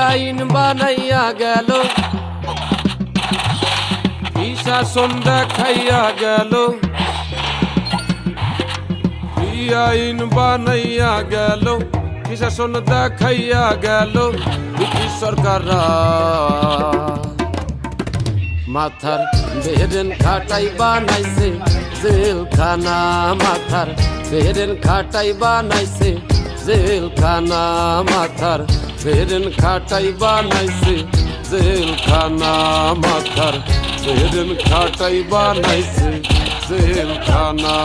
বানাইয়া গেল। কি শাসন দেখাইয়া গেল। কি আইন বানাইয়া গেল। কি শাসন দেখাইয়া গেল। ব্রিটিশ সরকাররা মাথার বেরেন খাটাই বানাইছে। জেলখানা মাথার বেরেন খাটাই বানাইছে। জেলখানা মাথার, বেরেন খাটাই বানাইছে। জেলখানা মাথার, বেরেন খাটাই বানাইছে। জেলখানা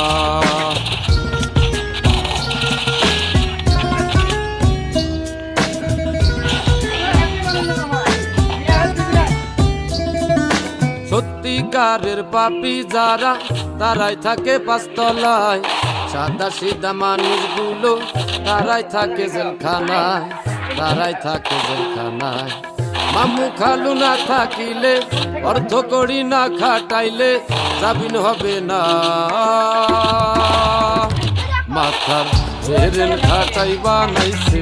সত্যিকারের পাপি যারা, তারাই থাকে পাঁচতলায়। সাদা সিধা মানুষগুলো তারাই থাকে জেলখানায়, তারাই থাকে জেলখানায়। মামু খালু না থাকিলে, অর্থ করি না খাটাইলে জামিন হবে না। মাথার বেরেন খাটাই বানাইছে,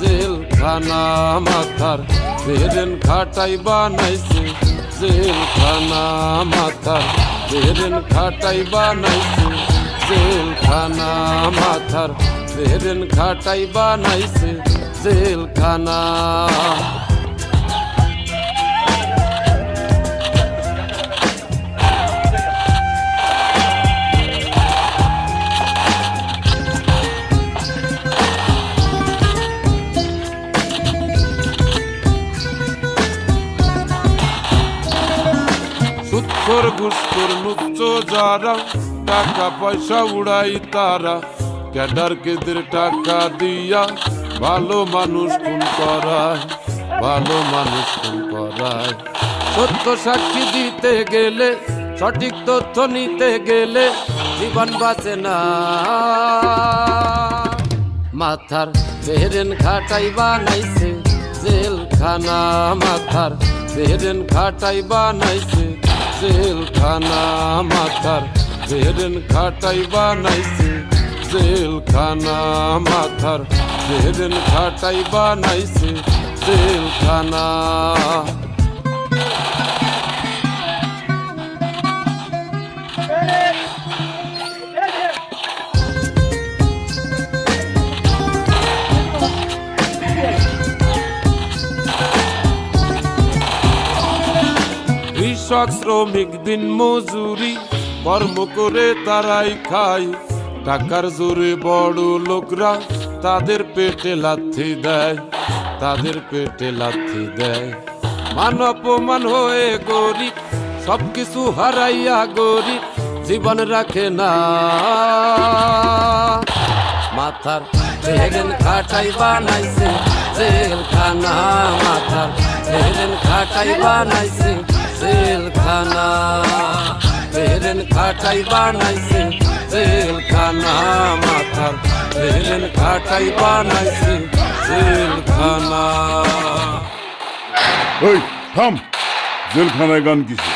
জেলখানা মাথার বেরেন খাটাই বানাইছে, জেলখানা মাথার বেরেন খাটাই বানাইছে। জেলখানা মাথার বেরেন খাটাই বানাইছে জেলখানা। সুৎখর ঘুষখোর নুচ্চ যারা টাকা পয়সা উড়াই তারা। ক্যাডার কেদের টাকা দিয়া ভালো মানুষ খুন করায়, ভালো মানুষ খুন করায়। সত্য সাক্ষী দিতে গেলে, সঠিক তথ্য নিতে গেলে জীবন বাঁচে না। মাথার বেরেন খাটাই বানাইছে, জেলখানা মাথার বেরেন খাটাই বানাইছে, জেলখানা মাথার বেরেন খাটাই বানাইছে জেলখানা মাথার। বেরেন খাটাই বানাইছে জেলখানা। কৃষক শ্রমিক দিন মজুরি কর্ম করে তারাই খায়। টাকার জোরে বড় লোকরা তাদের পেটে লাথি দেয়, তাদের পেটে লাথি দেয়। মান অপমান হয়ে গরিব, সবকিছু হারাইয়া গরিব, জীবন রাখে না। মাথার বেরেন খাটাই বানাইছে, জেলখানা মাথার বেরেন খাটাই বানাইছে, জেলখানা। বেরেন খাটাই বানাইছে। জেলখানা মাথার রেন খাটাই বানাইছে। জেলখানা। ওই থাম। জেলখানায় গান কিসে